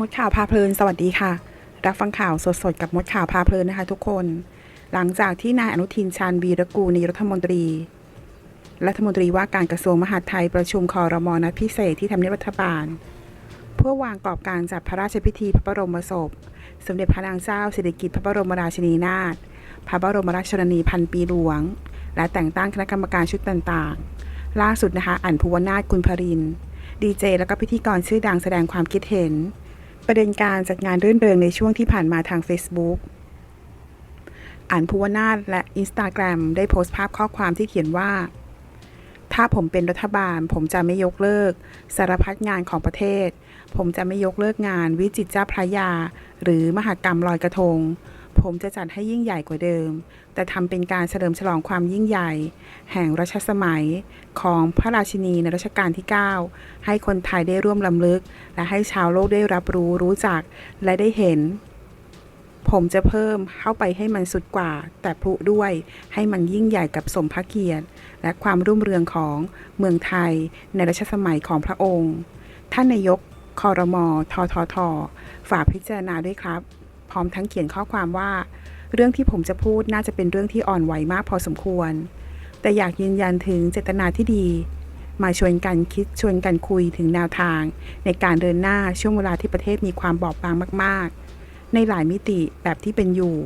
มดข่าวพาเพลิน สวัสดีค่ะ รับฟังข่าวสดๆ กับมดข่าวพาเพลินนะคะทุกคน หลังจากที่นายอนุทินชาญวีรกูลนายรัฐมนตรี รัฐมนตรีว่าการกระทรวงมหาดไทยประชุมคอรมอนัดพิเศษที่ทำเนียบรัฐบาล เพื่อวางกรอบการจัดพระราชพิธีพระบรมศพ สมเด็จพระนางเจ้าสิริกิติ์พระบรมราชินีนาถพระบรมราชชนนีพันปีหลวง และแต่งตั้งคณะกรรมการชุดต่างๆ ล่าสุดนะคะอันภูวนาถคุณพริณ์ดีเจ แล้วก็พิธีกรชื่อดังแสดงความคิดเห็น ประเด็นการจัดงานรื่นเริงในช่วงที่ผ่านมาทาง Facebook อ่านภูวนาถและ Instagram ได้โพสต์ภาพข้อความที่เขียนว่า ถ้าผมเป็นรัฐบาล ผมจะไม่ยกเลิก สารพัดงานของประเทศ ผมจะไม่ยกเลิกงานวิจิตรเจ้าพระยา หรือมหากรรมลอยกระทง ผมจะจัดให้ยิ่งใหญ่กว่าเดิม แต่ทำเป็นการเฉลิมฉลองความยิ่งใหญ่ แห่งรัชสมัยของพระราชินีในรัชกาลที่ 9 ให้คนไทยได้ร่วมลำลึก และให้ชาวโลกได้รับรู้รู้จักและได้เห็น ผมจะเพิ่มเข้าไปให้มันสุดกว่า แต่พลุด้วยให้มันยิ่งใหญ่กับสมพระเกียรติ และความรุ่งเรืองของเมืองไทยในรัชสมัยของพระองค์ ท่านนายกคอรมอทททฝากพิจารณาด้วยครับ ร้อมทั้งเขียนข้อความว่า เรื่องที่ผมจะพูดน่าจะเป็นเรื่องที่อ่อนไหวมากพอสมควร แต่อยากยืนยันถึงเจตนาที่ดี มาชวนกันคิดชวนกันคุยถึงแนวทาง ในการเดินหน้าช่วงเวลาที่ประเทศมีความบอบบางมาก ๆ ในหลายมิติแบบที่เป็นอยู่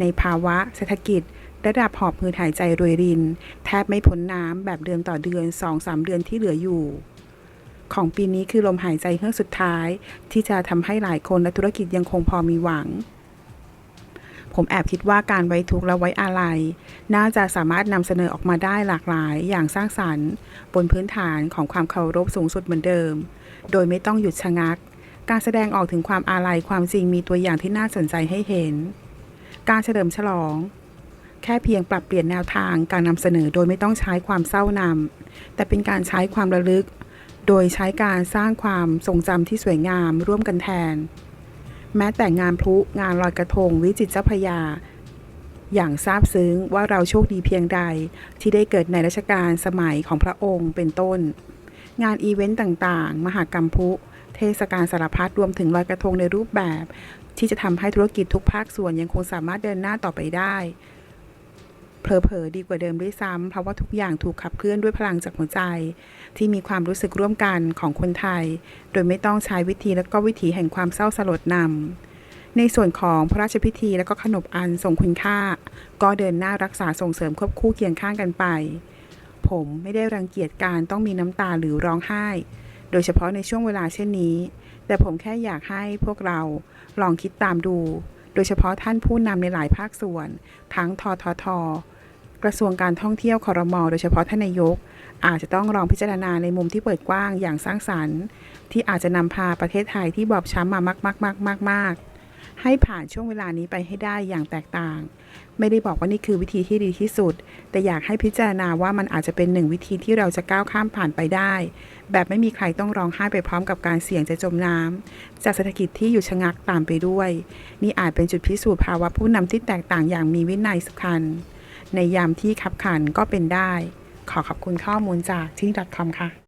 ในภาวะเศรษฐกิจระดับหอบหืดหายใจรวยริน แทบไม่พ้นน้ำแบบเดือนต่อเดือน2-3เดือนที่เหลืออยู่ ของปีนี้คือลมหายใจเฮือกสุดท้าย ที่จะทำให้หลายคนและธุรกิจยังคงพอมีหวัง ผมแอบคิดว่าการไว้ทุกข์และไว้อาลัย น่าจะสามารถนำเสนอออกมาได้หลากหลายอย่างสร้างสรรค์ บนพื้นฐานของความเคารพสูงสุดเหมือนเดิม โดยไม่ต้องหยุดชะงัก การแสดงออกถึงความอาลัยความจริงมีตัวอย่างที่น่าสนใจให้เห็น การเฉลิมฉลอง แค่เพียงปรับเปลี่ยนแนวทางการนำเสนอโดยไม่ต้องใช้ความเศร้านำแต่เป็นการใช้ความระลึก โดยใช้การสร้างความทรงจำที่สวยงามร่วมกันแทน แม้แต่งานพลุงานลอยกระทงวิจิตรเจ้าพยา อย่างซาบซึ้งว่าเราโชคดีเพียงใด ที่ได้เกิดในรัชกาลสมัยของพระองค์เป็นต้น งานอีเวนต์ต่างๆ มหากรรมพลุเทศกาลสารพัดรวมถึงลอยกระทงในรูปแบบ ที่จะทำให้ธุรกิจทุกภาคส่วนยังคงสามารถเดินหน้าต่อไปได้ เผลอๆดีกว่าเดิมด้วยซ้ำเพราะว่าทุกอย่างถูกขับเคลื่อนด้วยพลังจากหัวใจ ที่มีความรู้สึกร่วมกันของคนไทย โดยไม่ต้องใช้วิธีและก็วิถีแห่งความเศร้าสลดนำในส่วนของพระราชพิธีและก็ขนบอันทรงคุณค่า ก็เดินหน้ารักษาส่งเสริมควบคู่เคียงข้างกันไป ผมไม่ได้รังเกียจการต้องมีน้ำตาหรือร้องไห้ โดยเฉพาะในช่วงเวลาเช่นนี้ แต่ผมแค่อยากให้พวกเราลองคิดตามดู ดยเฉพาะท่านผู้นำในหลายภาคส่วน ทั้งททท กระทรวงการท่องเที่ยวคอรมอโดยเฉพาะท่านนายก อาจจะต้องลองพิจารณาในมุมที่เปิดกว้างอย่างสร้างสรรค์ ที่อาจจะนำพาประเทศไทยที่บอบช้ำมามากมากมากมากมากๆ ให้ผ่านช่วงเวลานี้ไปให้ได้อย่างแตกต่าง ไม่ได้บอกว่านี่คือวิธีที่ดีที่สุด แต่อยากให้พิจารณาว่ามันอาจจะเป็นหนึ่งวิธีที่เราจะก้าวข้ามผ่านไปได้ แบบไม่มีใครต้องร้องไห้ไปพร้อมกับการเสี่ยงจะจมน้ำจากเศรษฐกิจที่อยู่ชะงักตามไปด้วย นี่อาจเป็นจุดพิสูจน์ภาวะผู้นำที่แตกต่างอย่างมีวินัยสุขันในยามที่ขับขันก็เป็นได้ ขอขอบคุณข้อมูลจากที่ .com ค่ะ